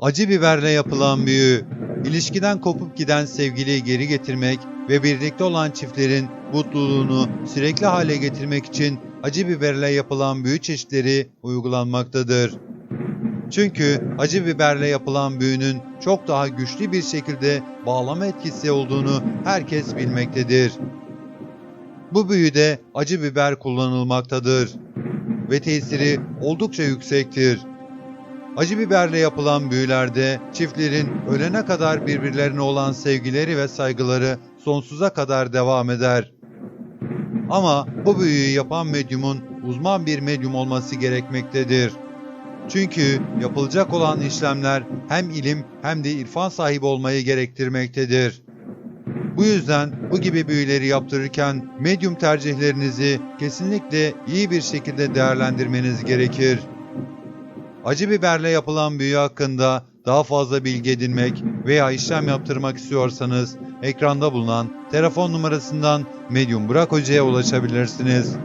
Acı biberle yapılan büyü, ilişkiden kopup giden sevgiliyi geri getirmek ve birlikte olan çiftlerin mutluluğunu sürekli hale getirmek için acı biberle yapılan büyü çeşitleri uygulanmaktadır. Çünkü acı biberle yapılan büyünün çok daha güçlü bir şekilde bağlama etkisi olduğunu herkes bilmektedir. Bu büyüde acı biber kullanılmaktadır ve tesiri oldukça yüksektir. Acı biberle yapılan büyülerde çiftlerin ölene kadar birbirlerine olan sevgileri ve saygıları sonsuza kadar devam eder. Ama bu büyüyü yapan medyumun uzman bir medyum olması gerekmektedir. Çünkü yapılacak olan işlemler hem ilim hem de irfan sahibi olmayı gerektirmektedir. Bu yüzden bu gibi büyüleri yaptırırken medyum tercihlerinizi kesinlikle iyi bir şekilde değerlendirmeniz gerekir. Acı biberle yapılan büyü hakkında daha fazla bilgi edinmek veya işlem yaptırmak istiyorsanız ekranda bulunan telefon numarasından Medyum Burak Hoca'ya ulaşabilirsiniz.